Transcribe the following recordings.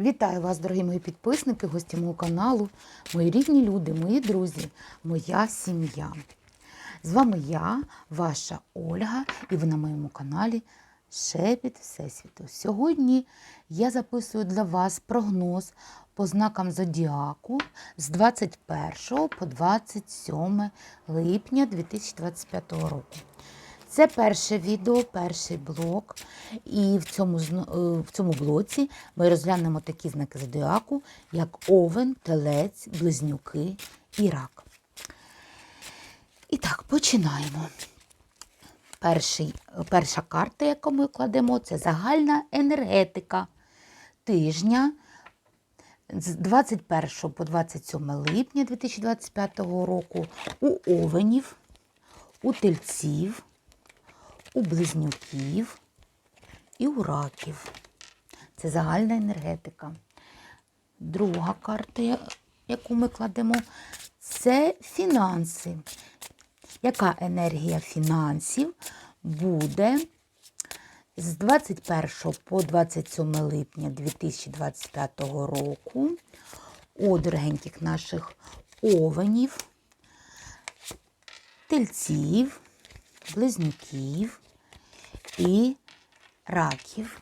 Вітаю вас, дорогі мої підписники, гості мого каналу, мої рідні люди, мої друзі, моя сім'я. З вами я, ваша Ольга, і ви на моєму каналі Шепіт Всесвіту. Сьогодні я записую для вас прогноз по знакам Зодіаку з 21 по 27 липня 2025 року. Це перше відео, перший блок. І в цьому, е, в цьому блоці ми розглянемо такі знаки зодіаку, як овен, телець, близнюки і рак. І так, починаємо. Перший, перша карта, яку ми кладемо, це загальна енергетика тижня з 21 по 27 липня 2025 року у овенів, у тельців, у близнюків і у раків. Це загальна енергетика. Друга карта, яку ми кладемо, це фінанси. Яка енергія фінансів буде з 21 по 27 липня 2025 року у дорогеньких наших овенів, тельців, близнюків і раків.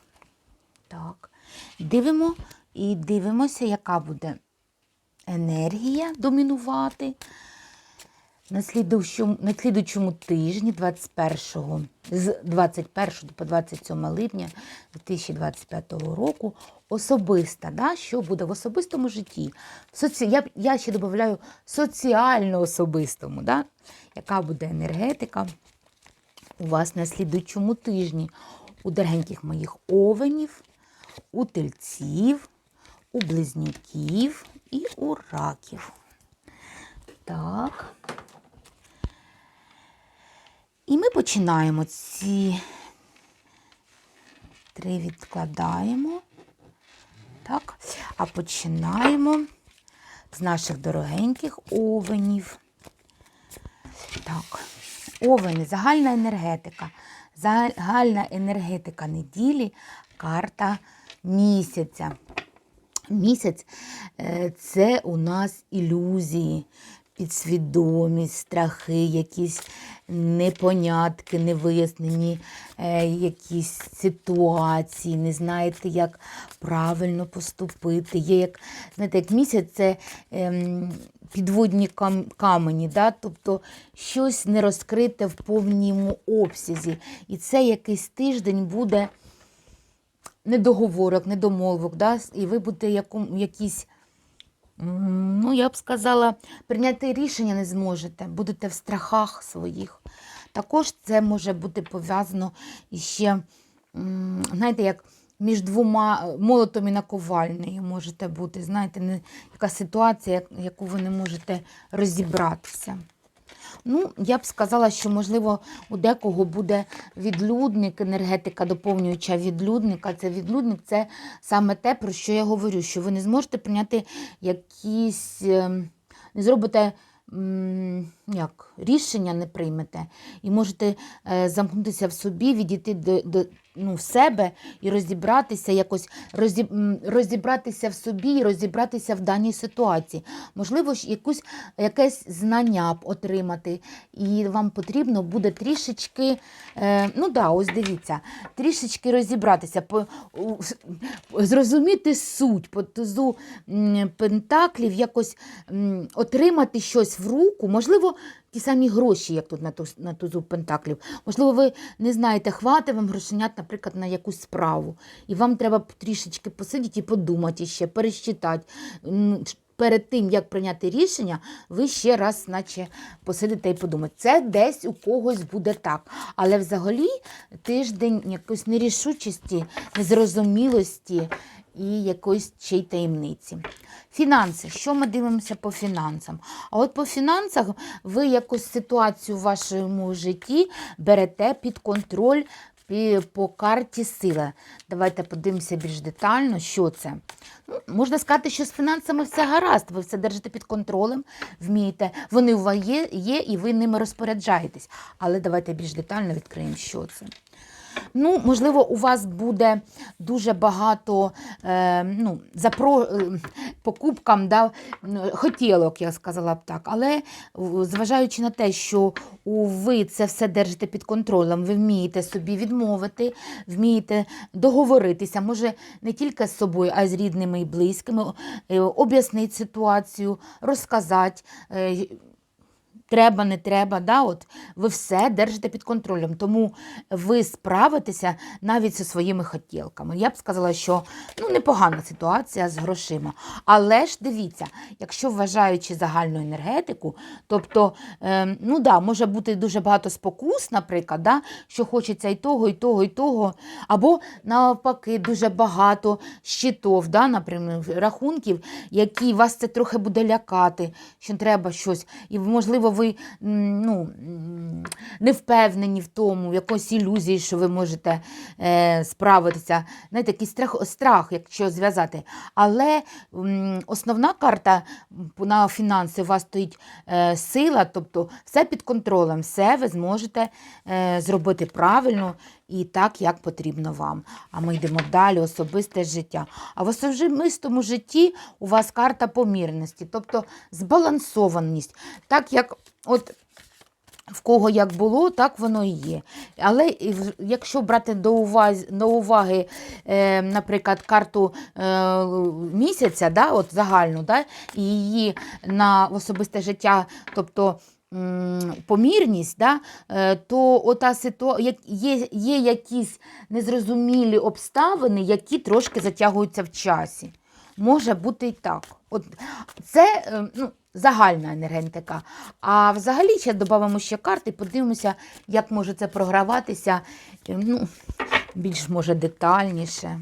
Так. Дивимо і дивимося, яка буде енергія домінувати на слідуючому, на слідуючому тижні, 21, з 21 по 27 липня 2025 року, особиста, да, що буде в особистому житті. В соці... я, я ще додаю соціально особистому, да, яка буде енергетика у вас на слідуючому тижні у дорогеньких моїх овенів, у тельців, у близнюків і у раків. Так. І ми починаємо ці три відкладаємо. Так, а починаємо з наших дорогеньких овенів. Так, овени, загальна енергетика. Загальна енергетика неділі, карта місяця. Місяць е, це у нас ілюзії, підсвідомість, страхи, якісь непонятки, невияснені е, якісь ситуації, не знаєте, як правильно поступити. Є як, знаєте, як місяць це ем, підводні кам- камені, да? тобто щось не розкрите в повному обсязі. І це якийсь тиждень буде недоговорок, недомовок, да? і ви будете яком, якісь, ну, я б сказала, прийняти рішення не зможете, будете в страхах своїх. Також це може бути пов'язано іще, знаєте, як між двома е, молотом і наковальнею можете бути, знаєте, не, яка ситуація, яку ви не можете розібратися. Ну, я б сказала, що, можливо, у декого буде відлюдник, енергетика доповнююча відлюдника. Це відлюдник це саме те, про що я говорю, що ви не зможете прийняти якісь, ем, не зробите як, рішення, не приймете, і можете е, замкнутися в собі, відійти до, до, ну, в себе і розібратися, якось розіб, розібратися в собі і розібратися в даній ситуації. Можливо, якусь, якесь знання б отримати, і вам потрібно буде трішечки, е, ну да, ось дивіться, трішечки розібратися, по, зрозуміти суть по тузу пентаклів, якось отримати щось в руку, можливо, ті самі гроші, як тут на, ту, на тузу пентаклів. Можливо, ви не знаєте, хватить вам грошенят, наприклад, на якусь справу. І вам треба трішечки посидіти і подумати ще, пересчитати. Перед тим, як прийняти рішення, ви ще раз, наче, посидите і подумаєте. Це десь у когось буде так. Але взагалі тиждень якоїсь нерішучості, незрозумілості і якоїсь ще й таємниці. Фінанси. Що ми дивимося по фінансам? А от по фінансах ви якусь ситуацію в вашому житті берете під контроль по карті сила. Давайте подивимося більш детально, що це. Ну, можна сказати, що з фінансами все гаразд, ви все держите під контролем, вмієте. Вони у вас є, є і ви ними розпоряджаєтесь. Але давайте більш детально відкриємо, що це. Ну, можливо, у вас буде дуже багато е, ну, запро... е, покупкам да, хотілок, я сказала б так. Але зважаючи на те, що ви це все держите під контролем, ви вмієте собі відмовити, вмієте договоритися, може не тільки з собою, а й з рідними і близькими, е, об'яснити ситуацію, розказати. Треба, не треба. Да? От, ви все держите під контролем, тому ви справитеся навіть зі своїми хотілками. Я б сказала, що ну, непогана ситуація з грошима. Але ж дивіться, якщо вважаючи загальну енергетику, тобто, е, ну да, може бути дуже багато спокус, наприклад, да? що хочеться і того, і того, і того, або навпаки, дуже багато щитов, да? наприклад, рахунків, які вас це трохи буде лякати, що треба щось. І, можливо, ви ну, не впевнені в тому, в якоїсь ілюзії, що ви можете е, справитися. Знаєте, такий страх, страх, якщо зв'язати. Але м, основна карта на фінанси у вас стоїть е, сила, тобто все під контролем, все ви зможете е, зробити правильно і так, як потрібно вам. А ми йдемо далі, особисте життя. А в особистому житті у вас карта помірності, тобто збалансованість. Так як от в кого як було, так воно і є. Але якщо брати до уваги, до уваги е, наприклад, карту е, місяця, да, от загальну, да, і її на особисте життя, тобто помірність, да, е, то ота ситуа... як- є, є якісь незрозумілі обставини, які трошки затягуються в часі. Може бути і так. От це е, ну, загальна енергетика. А взагалі ще додамо ще карти, подивимося, як може це програватися е, ну, більш може детальніше.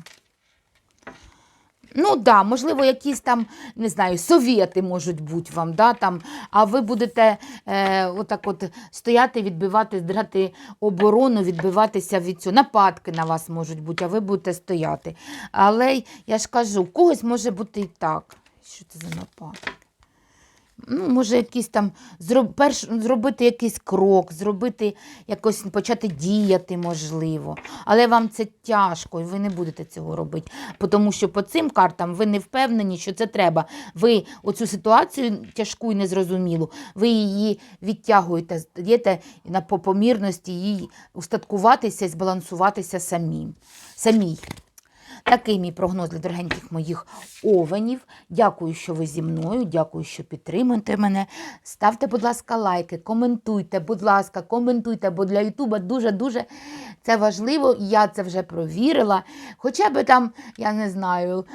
Ну да, можливо, якісь там, не знаю, совєти можуть бути вам, да, там, а ви будете е, отак от стояти, відбивати, драти оборону, відбиватися від цього. Нападки на вас можуть бути, а ви будете стояти. Але я ж кажу, у когось може бути і так. Що це за нападки? Ну, може, якийсь там зроб, перш, зробити якийсь крок, зробити якось почати діяти, можливо. Але вам це тяжко, і ви не будете цього робити. Тому що по цим картам ви не впевнені, що це треба. Ви оцю ситуацію тяжку і незрозумілу, ви її відтягуєте, даєте на по помірності їй устаткуватися і збалансуватися самі. самій. Такий мій прогноз для дорогеньких моїх овенів. Дякую, що ви зі мною. Дякую, що підтримуєте мене. Ставте, будь ласка, лайки, коментуйте, будь ласка, коментуйте, бо для Ютуба дуже-дуже це важливо. Я це вже провірила. Хоча би там, я не знаю,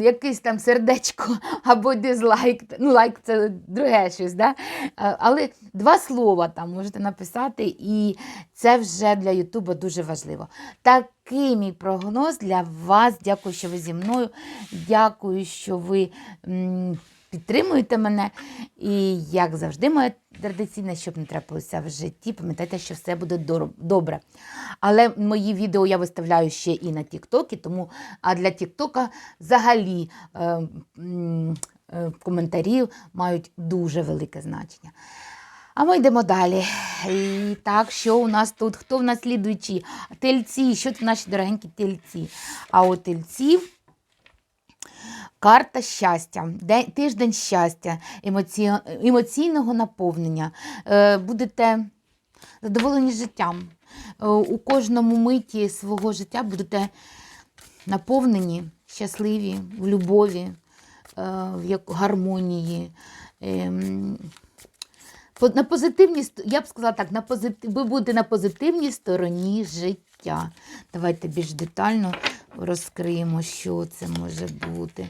якийсь там сердечко або дизлайк. Ну, лайк це друге щось, да? Але два слова там можете написати, і це вже для Ютуба дуже важливо. Такий мій прогноз для вас. Дякую, що ви зі мною. Дякую, що ви підтримуєте мене. І, як завжди, моє традиційне, щоб не трапилося в житті, пам'ятайте, що все буде добре. Але мої відео я виставляю ще і на Тіктокі, тому а для Тіктока взагалі е, е, коментарі мають дуже велике значення. А ми йдемо далі. І так, що у нас тут? Хто в нас слідуючі? Тельці, що це наші дорогенькі тельці? А у тельців карта щастя, тиждень щастя, емоційного наповнення. Е, будете задоволені життям. Е, у кожному миті свого життя будете наповнені, щасливі, в любові, е, в гармонії. На позитивній, я б сказала так, на позитив, ви будете на позитивній стороні життя. Давайте більш детально розкриємо, що це може бути.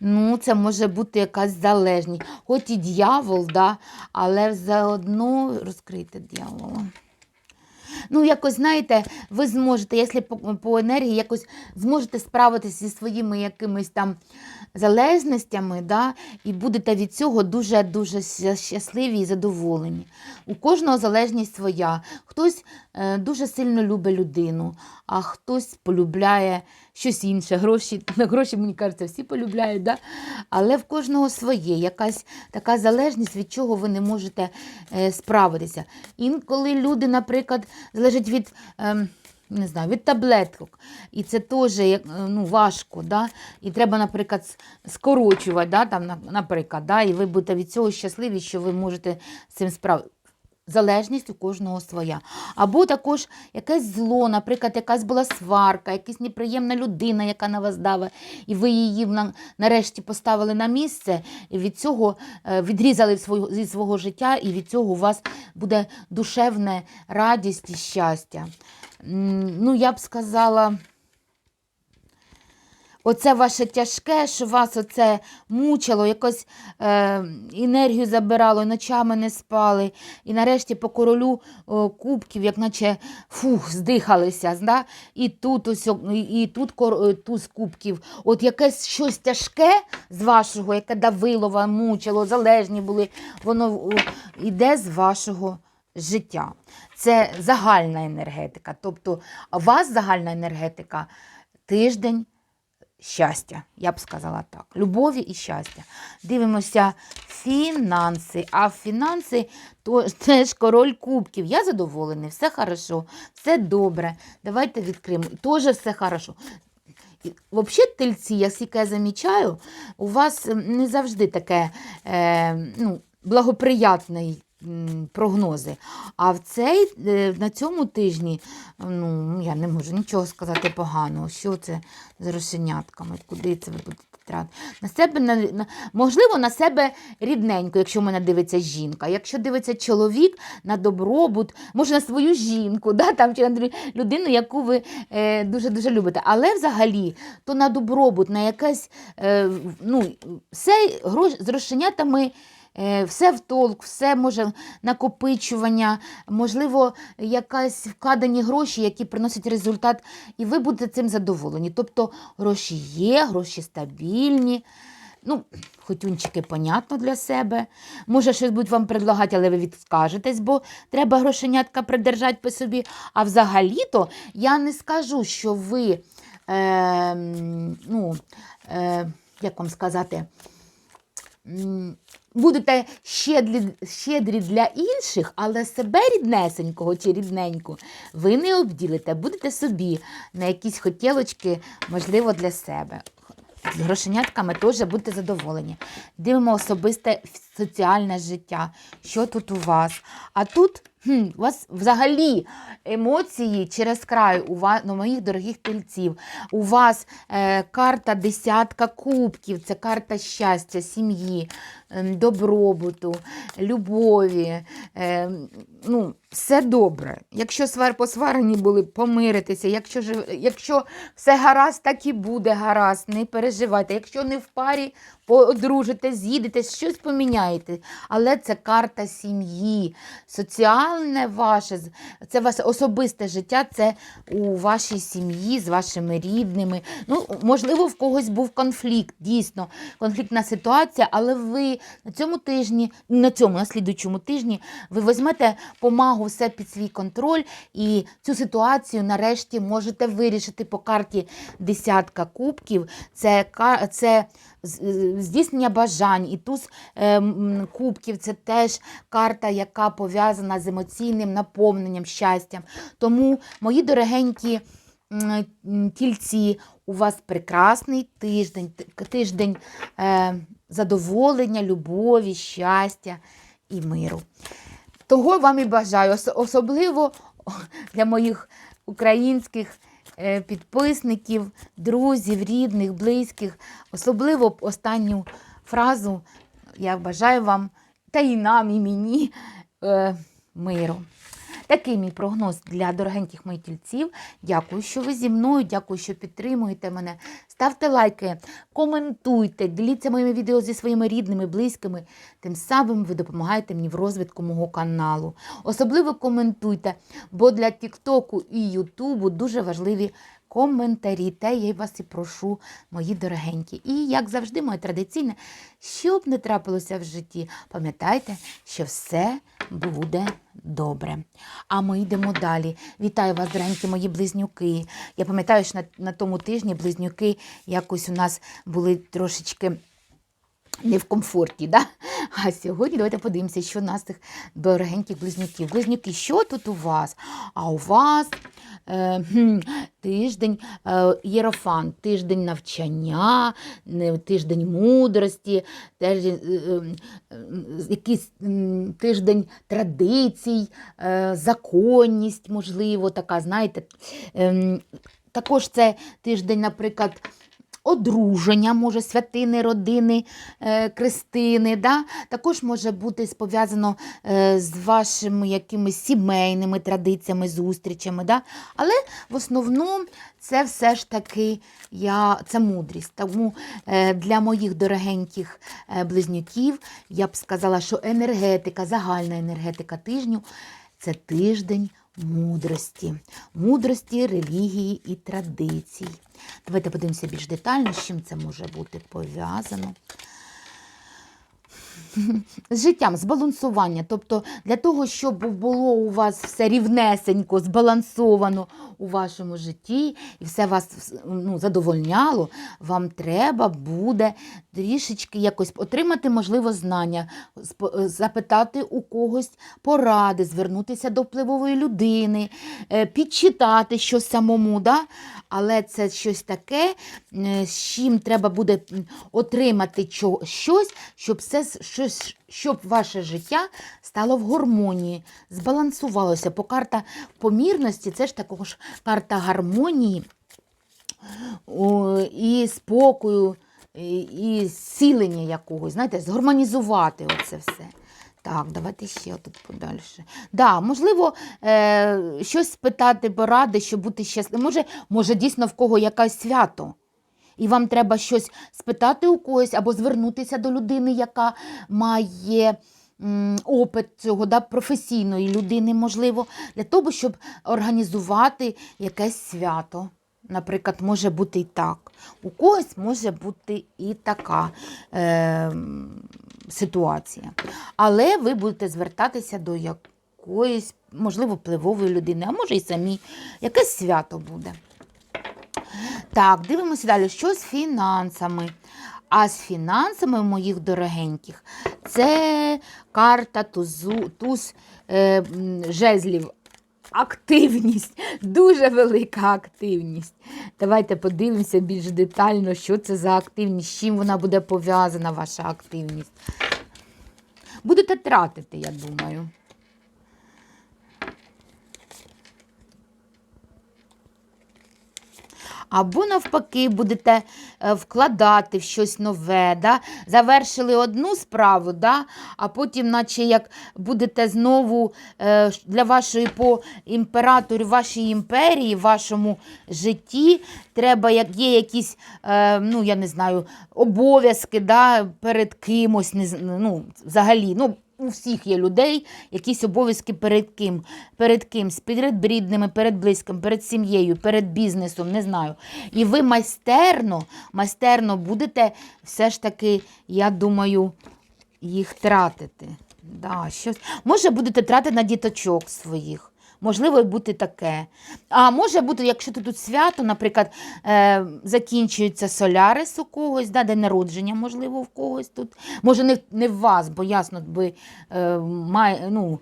Ну, це може бути якась залежність. Хоч і дьявол, да, але заодно розкрийте дьявола. Ну, якось, знаєте, ви зможете, якщо по, по енергії, якось зможете справитися зі своїми якимись там залежностями, да, і будете від цього дуже-дуже щасливі і задоволені. У кожного залежність своя. Хтось е, дуже сильно любить людину, а хтось полюбляє щось інше. Гроші, гроші, мені кажеться, всі полюбляють, да? але в кожного своє. Якась така залежність, від чого ви не можете е, справитися. Інколи люди, наприклад, залежать від. ем, не знаю, від таблеток. І це теж е, ну, важко. Да? І треба, наприклад, скорочувати, да? Там, наприклад, да? і ви будете від цього щасливі, що ви можете з цим справитися. Залежність у кожного своя. Або також якесь зло, наприклад, якась була сварка, якась неприємна людина, яка на вас давить, і ви її на- нарешті поставили на місце, і від цього е, відрізали зі свого життя, і від цього у вас буде душевна радість і щастя. Ну, я б сказала. Оце ваше тяжке, що вас оце мучило, якось е, енергію забирало, ночами не спали. І нарешті по королю о, кубків, як наче фух, здихалися. Да? І тут ось, і, тут кор, е, туз кубків. От якесь щось тяжке з вашого, яке давило вам, мучило, залежні були, воно йде з вашого життя. Це загальна енергетика. Тобто у вас загальна енергетика тиждень щастя, я б сказала так. Любові і щастя. Дивимося фінанси. А фінанси то теж король кубків. Я задоволений, все хорошо, все добре. Давайте відкриємо. Теж все хорошо. Взагалі, тельці, я я замічаю, у вас не завжди таке е, ну, благоприятний прогнози. А в цей, е, на цьому тижні, ну, я не можу нічого сказати поганого. Що це з рошенятками? Куди це ви будете? На себе, на, можливо, на себе рідненько, якщо в мене дивиться жінка. Якщо дивиться чоловік на добробут, може на свою жінку, да, там, чи на людину, яку ви е, дуже-дуже любите. Але взагалі, то на добробут, на якесь, е, ну, все грош, з рошенятами. Е, Все в толк, все може накопичування, можливо, якась вкладені гроші, які приносять результат, і ви будете цим задоволені. Тобто гроші є, гроші стабільні. Ну, хотюнчики, понятно для себе. Може, щось будуть вам предлагати, але ви відскажетесь, бо треба грошенятка придержати по собі. А взагалі-то я не скажу, що ви, е, ну, е, як вам сказати, будете щедрі, щедрі для інших, але себе ріднесенького чи рідненьку ви не обділите, будете собі на якісь хотілочки, можливо, для себе. З грошенятками теж будьте задоволені. Дивимо особисте соціальне життя. Що тут у вас? А тут хм, у вас взагалі емоції через край у вас, ну, моїх дорогих тельців. У вас е, карта десятка кубків, це карта щастя, сім'ї, ем, добробуту, любові. Е, ну, все добре. Якщо свар посварені були, помиритися. Якщо, якщо все гаразд, так і буде гаразд, не переживайте. Якщо не в парі, подружите, з'їдете, щось поміняєте. Але це карта сім'ї, соціальне ваше, це ваше особисте життя, це у вашій сім'ї з вашими рідними. Ну, можливо, в когось був конфлікт, дійсно, конфліктна ситуація, але ви на цьому тижні, на цьому, на слідуючому тижні, ви візьмете помагу все під свій контроль і цю ситуацію нарешті можете вирішити по карті десятка кубків. Це, це здійснення бажань. І туз е, кубків це теж карта, яка пов'язана з емоційним наповненням, щастям. Тому, мої дорогенькі тільці, у вас прекрасний тиждень, тиждень е, задоволення, любові, щастя і миру. Того вам і бажаю, особливо для моїх українських е, підписників, друзів, рідних, близьких. Особливо останню фразу я бажаю вам та і нам, і мені е, миру. Такий мій прогноз для дорогеньких моїх тільців. Дякую, що ви зі мною, дякую, що підтримуєте мене. Ставте лайки, коментуйте, діліться моїми відео зі своїми рідними, близькими. Тим самим ви допомагаєте мені в розвитку мого каналу. Особливо коментуйте, бо для Тіктоку і Ютубу дуже важливі коментарі. Те я вас і прошу, мої дорогенькі. І, як завжди, моє традиційне, що б не трапилося в житті, пам'ятайте, що все буде добре. А ми йдемо далі. Вітаю вас, дорогенькі мої близнюки. Я пам'ятаю, що на, на тому тижні близнюки якось у нас були трошечки не в комфорті. Да? А сьогодні давайте подивимося, що у нас тих дорогеньких близнюків. Близнюки, що тут у вас? А у вас е, тиждень е, єрофан, тиждень навчання, тиждень мудрості, тиждень, е, е, е, якийсь тиждень традицій, е, законність, можливо, така, знаєте. Ем, також це тиждень, наприклад, одруження, може, святини, родини, е, крестини. Да? Також може бути пов'язано е, з вашими якимись сімейними традиціями, зустрічами. Да? Але в основному це все ж таки я, це мудрість. Тому е, для моїх дорогеньких е, близнюків я б сказала, що енергетика, загальна енергетика тижню це тиждень мудрості, мудрості, релігії і традицій. Давайте подивимося більш детально, з чим це може бути пов'язано. З життям, збалансування. Тобто для того, щоб було у вас все рівнесенько, збалансовано у вашому житті і все вас ну, задовольняло, вам треба буде трішечки якось отримати, можливо, знання, запитати у когось поради, звернутися до впливової людини, е, підчитати щось самому. Да? Але це щось таке, е, з чим треба буде отримати щось, щоб все щось, щоб ваше життя стало в гармонії, збалансувалося. Бо карта помірності це ж також карта гармонії і спокою, і зцілення якогось, знаєте, згармонізувати оце все. Так, давайте ще тут подальше. Да, можливо, е, щось спитати поради, щоб бути щасливим. Може, може, дійсно в кого якесь свято. І вам треба щось спитати у когось або звернутися до людини, яка має опит цього, да, професійної людини, можливо, для того, щоб організувати якесь свято. Наприклад, може бути і так. У когось може бути і така е, ситуація. Але ви будете звертатися до якоїсь, можливо, впливової людини, а може і самі. Якесь свято буде. Так, дивимося далі. Що з фінансами? А з фінансами моїх дорогеньких це карта тузу, туз е, жезлів. Активність, дуже велика активність. Давайте подивимося більш детально, що це за активність, з чим вона буде пов'язана, ваша активність. Будете тратити, я думаю. Або навпаки, будете е, вкладати в щось нове, да? завершили одну справу, да? а потім, наче як будете знову е, для вашої по імператору, вашій імперії, вашому житті, треба, як є якісь, е, ну, я не знаю, обов'язки да? перед кимось, ну, взагалі. Ну, у всіх є людей якісь обов'язки перед ким, перед кимсь, перед рідними, перед близьким, перед сім'єю, перед бізнесом, не знаю. І ви майстерно, майстерно будете все ж таки, я думаю, їх тратити. Да, щось. Може, будете тратити на діточок своїх. Можливо, бути таке. А може бути, якщо тут свято, наприклад, е, закінчується солярис у когось, да, день народження, можливо, в когось тут. Може, не, не в вас, бо ясно, би е, має, ну,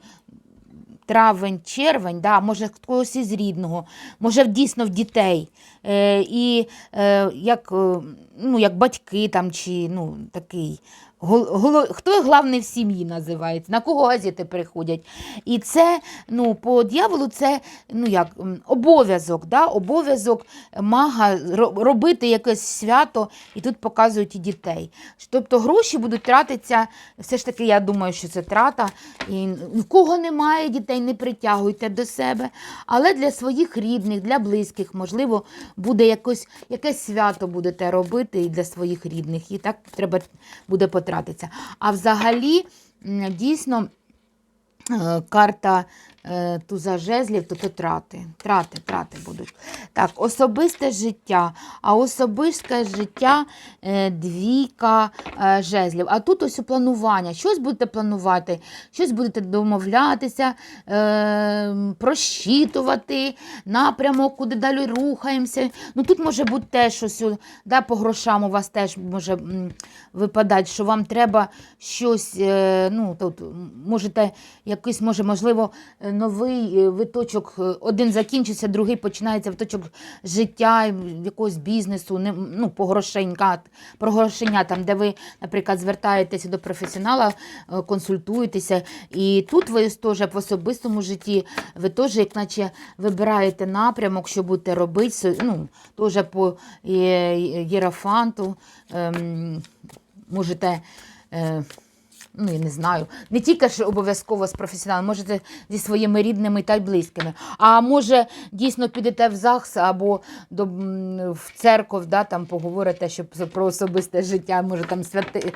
травень, червень, да, може когось із рідного, може дійсно в дітей. Е, і е, як, е, ну, як батьки там, чи ну, такий. Хто головний в сім'ї називається, на кого газети приходять. І це ну, по дьяволу це ну, як, обов'язок, да? обов'язок мага робити якесь свято, і тут показують і дітей. Тобто гроші будуть тратитися, все ж таки, я думаю, що це трата. І в кого немає дітей, не притягуйте до себе. Але для своїх рідних, для близьких, можливо, буде якось, якесь свято будете робити і для своїх рідних. І так треба буде потратитися. А взагалі, дійсно, е, карта туза жезлів, то то трати. Трати, трати будуть. Так, особисте життя. А особисте життя е, двійка е, жезлів. А тут ось у планування. Щось будете планувати, щось будете домовлятися, е, просчитувати напрямок, куди далі рухаємося. Ну тут може бути теж щось, да, по грошам у вас теж може випадати, що вам треба щось, е, ну тут можете якийсь, може, можливо, е, новий е, виточок, е, один закінчиться, другий починається виточок життя, якогось бізнесу, не, ну, по грошенька, про грошення, там, де ви, наприклад, звертаєтеся до професіонала, е, консультуєтеся. І тут ви теж в особистому житті, ви теж, як наче, вибираєте напрямок, що будете робити, ну, теж по єрофанту, ем, можете. Ну, я не знаю, не тільки ж обов'язково з професіоналом, можете зі своїми рідними та й близькими. А може, дійсно підете в ЗАГС або до, в церкву, да, там поговорите щоб про особисте життя, може там святи,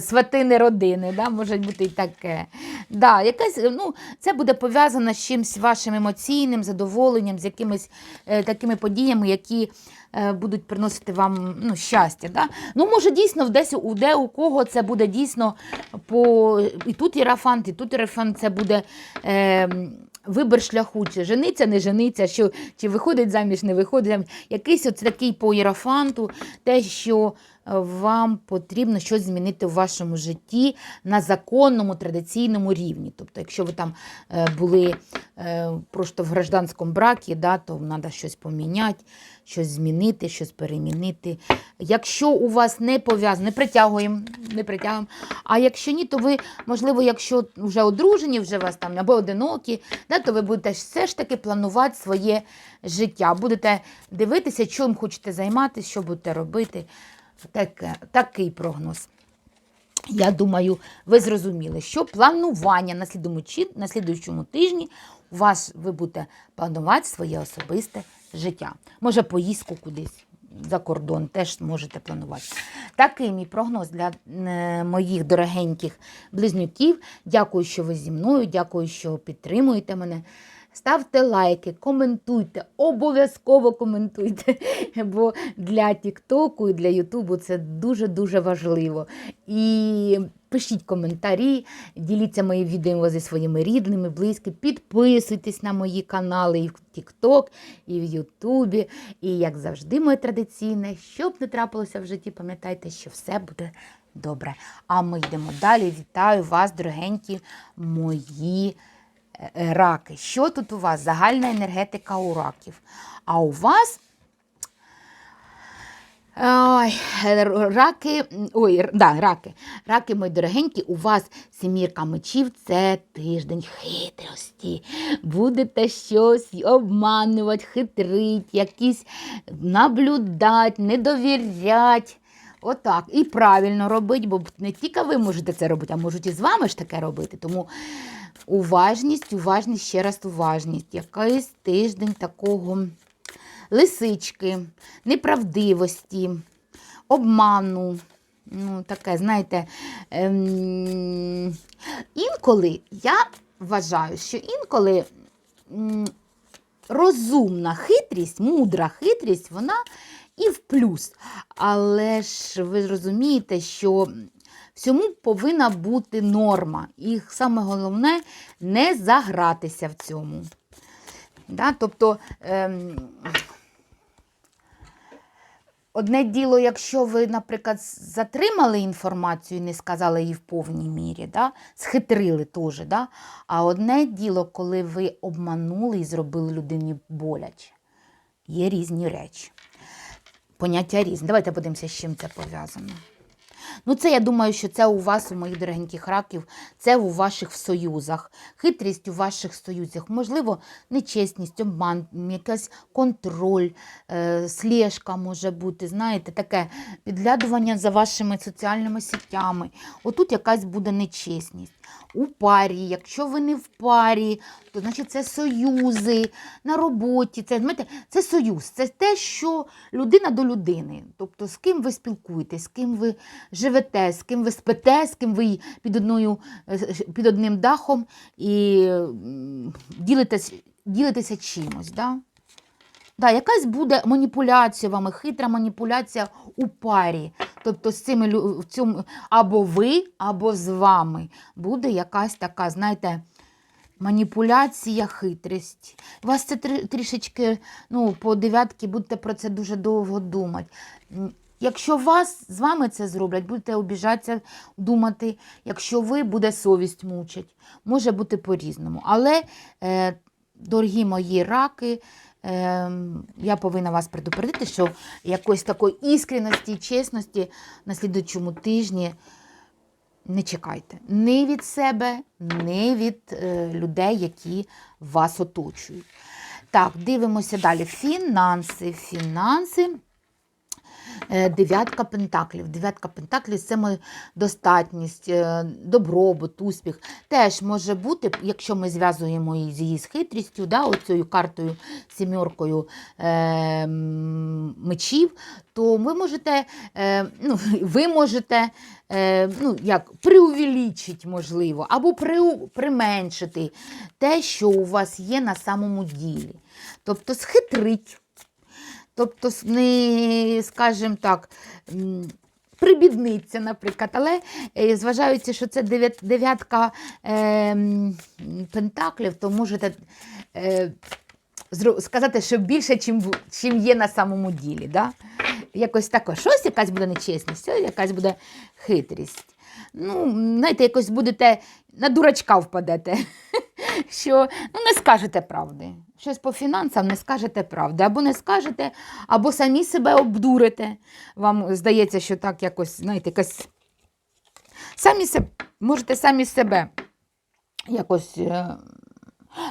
святини родини, да, може бути і таке. Да, якась, ну, це буде пов'язано з чимось вашим емоційним задоволенням, з якимись е, такими подіями, які е, будуть приносити вам ну, щастя. Да? Ну, може, дійсно, десь у де у кого це буде дійсно по і тут ірафант, і тут Єрафант, це буде. Е, Вибір шляху, чи жениться, не жениться, що, чи виходить заміж, не виходить заміж. Якийсь от такий по ірафанту, те, що вам потрібно щось змінити в вашому житті на законному традиційному рівні. Тобто, якщо ви там е, були е, просто в гражданському бракі, да, то треба щось поміняти, щось змінити, щось перемінити. Якщо у вас не пов'язано, не притягуємо, не притягуємо. А якщо ні, то ви, можливо, якщо вже одружені, вже вас там або одинокі, да, то ви будете все ж таки планувати своє життя. Будете дивитися, чим хочете займатися, що будете робити. Таке, такий прогноз. Я думаю, ви зрозуміли, що планування на слідуючому, на слідуючому тижні у вас ви будете планувати своє особисте життя. Може, поїздку кудись за кордон теж можете планувати. Такий мій прогноз для е, моїх дорогеньких близнюків. Дякую, що ви зі мною, дякую, що підтримуєте мене. Ставте лайки, коментуйте, обов'язково коментуйте, бо для Тіктоку і для Ютубу це дуже-дуже важливо. І пишіть коментарі, діліться моїм відео зі своїми рідними, близькими, підписуйтесь на мої канали і в Тікток, і в Ютубі. І як завжди, моє традиційне, щоб не трапилося в житті, пам'ятайте, що все буде добре. А ми йдемо далі. Вітаю вас, дорогенькі мої раки. Що тут у вас? Загальна енергетика у раків. А у вас. Ой, раки, ой, да, раки. Раки, мої дорогенькі, у вас сімірка мечів це тиждень хитрості. Будете щось обманувати, хитрить, якісь наблюдати, не довірять. Отак. І правильно робить, бо не тільки ви можете це робити, а можуть і з вами ж таке робити. Тому уважність, уважність, ще раз уважність. Якийсь тиждень такого лисички, неправдивості, обману. Ну, таке, знаєте, ем, інколи я вважаю, що інколи розумна хитрість, мудра хитрість, вона і в плюс. Але ж ви розумієте, що всьому повинна бути норма. І саме головне не загратися в цьому. Да? Тобто, ем, одне діло, якщо ви, наприклад, затримали інформацію і не сказали її в повній мірі, да? схитрили теж. Да? А одне діло, коли ви обманули і зробили людині боляче. Є різні речі. Поняття різні. Давайте подивимося, з чим це пов'язано. Ну, це я думаю, що це у вас, у моїх дорогеньких раків, це у ваших союзах, хитрість у ваших союзах, можливо, нечесність, обман, якась контроль, е, слежка може бути, знаєте, таке підглядування за вашими соціальними сітями. Отут якась буде нечесність. У парі. Якщо ви не в парі, то значить це союзи на роботі. Це, знаєте, це союз, це те, що людина до людини. Тобто з ким ви спілкуєтесь, з ким ви живете, з ким ви спите, з ким ви під, одною, е, під одним дахом і ділитесь, ділитеся чимось. Да? Да, якась буде маніпуляція вами, хитра маніпуляція у парі. Тобто з цими в цьому або ви, або з вами буде якась така, знаєте, маніпуляція, хитрість. Вас це трішечки, ну, по дев'ятки будете про це дуже довго думати. Якщо вас з вами це зроблять, будете обіжатися, думати. Якщо ви, буде совість мучить. Може бути по-різному. Але, е, дорогі мої раки, я повинна вас предупредити, що якоїсь такої іскренності, чесності на слідуючому тижні не чекайте. Ні від себе, ні від е, людей, які вас оточують. Так, дивимося далі. Фінанси. Фінанси. Е, Дев'ятка пентаклів. Дев'ятка пентаклів це достатність, е, добробут, успіх. Теж може бути, якщо ми зв'язуємо її з її хитрістю, да, оцею картою, сімеркою е, мечів, то ви можете, е, ну, ви можете е, ну, як, преувеличити, можливо, або приу, применшити те, що у вас є на самому ділі. Тобто схитрить. Тобто, не, скажімо так, м, прибідниться, наприклад. Але е, зважаючи, що це дев'ятка е, пентаклів, то можете е, сказати, що більше, чим, чим є на самому ділі. Да? Якось таке. Щось якась буде нечесність, якась буде хитрість. Ну, знаєте, якось будете на дурачка впадете. Що ну, не скажете правди. Щось по фінансам не скажете правди. Або не скажете, або самі себе обдурите. Вам здається, що так якось, знаєте, якось. Самі себе, можете самі себе якось. е,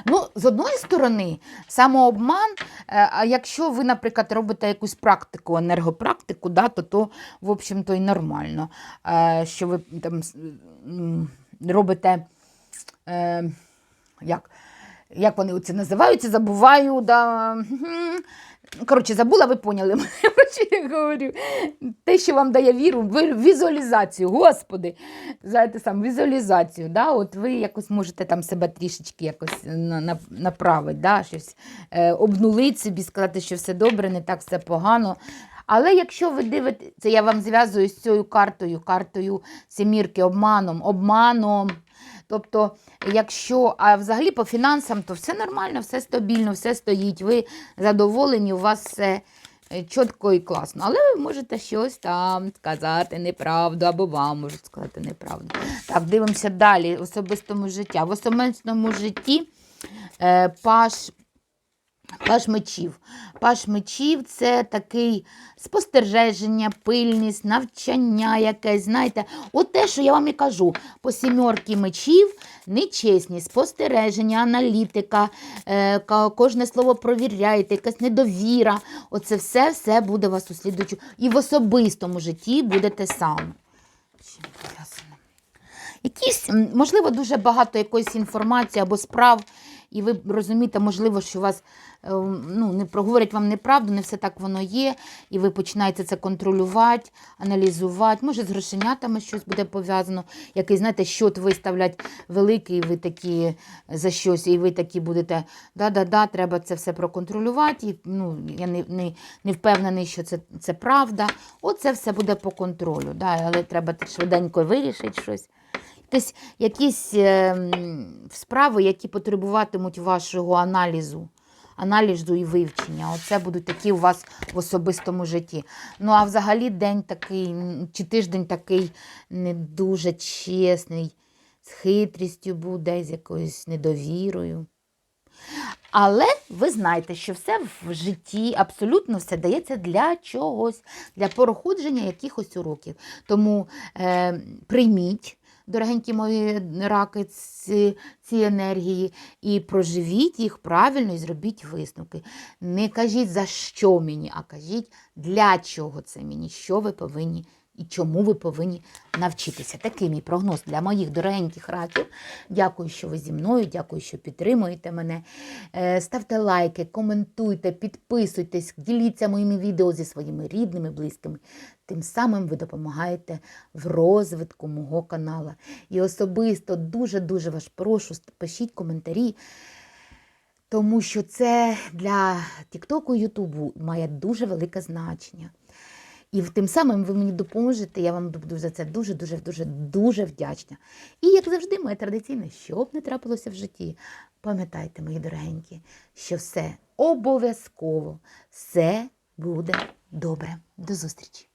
Ну, з одної сторони, самообман, е, а якщо ви, наприклад, робите якусь практику, енергопрактику, да, то то, в общем-то, і нормально. Е, Що ви там робите, як, як вони це називаються, забуваю. Да. Коротше, забула, ви поняли, про що я говорю. Те, що вам дає віру, візуалізацію, господи, знаєте сам, візуалізацію. Да? От ви якось можете там себе трішечки якось на, на, направити, да? щось е, обнулити собі, сказати, що все добре, не так все погано. Але якщо ви дивитеся, я вам зв'язую з цією картою, картою семірки, обманом, обманом. Тобто, якщо, а взагалі по фінансам, то все нормально, все стабільно, все стоїть, ви задоволені, у вас все е, чітко і класно. Але ви можете щось там сказати неправду, або вам можуть сказати неправду. Так, дивимося далі. В особистому житті. В особистому житті е, паш Паш мечів. Паш мечів це такий спостереження, пильність, навчання якесь. Знаєте, от те, що я вам і кажу, по сімерки мечів нечесність, спостереження, аналітика, е, кожне слово провіряєте, якась недовіра. Оце все, все буде вас у слідуючу. І в особистому житті буде те саме. Якісь, можливо, дуже багато якоїсь інформації або справ, і ви розумієте, можливо, що вас е, ну, не проговорять вам неправду, не все так воно є, і ви починаєте це контролювати, аналізувати. Може, з грошенятами щось буде пов'язано, який, знаєте, щот виставлять великий, ви такі за щось, і ви такі будете, да-да-да, треба це все проконтролювати. І, ну, я не, не, не впевнений, що це, це правда. Оце все буде по контролю, да, але треба швиденько вирішити щось. Якісь, якісь е, справи, які потребуватимуть вашого аналізу, аналізу і вивчення. Оце будуть такі у вас в особистому житті. Ну, а взагалі день такий, чи тиждень такий не дуже чесний, з хитрістю буде, з якоюсь недовірою. Але ви знаєте, що все в житті, абсолютно все дається для чогось, для проходження якихось уроків. Тому е, прийміть, дорогенькі мої раки, ці, ці енергії, і проживіть їх правильно і зробіть висновки. Не кажіть, за що мені, а кажіть, для чого це мені, що ви повинні і чому ви повинні навчитися. Такий мій прогноз для моїх дорогеньких раків. Дякую, що ви зі мною, дякую, що підтримуєте мене. Е, Ставте лайки, коментуйте, підписуйтесь, діліться моїми відео зі своїми рідними, близькими. Тим самим ви допомагаєте в розвитку мого каналу. І особисто дуже-дуже вас прошу, пишіть коментарі, тому що це для Тіктоку і Ютубу має дуже велике значення. І тим самим ви мені допоможете, я вам буду за це дуже, дуже, дуже, дуже вдячна. І як завжди, моє традиційне, що б не трапилося в житті, пам'ятайте, мої дорогенькі, що все обов'язково, все буде добре. До зустрічі!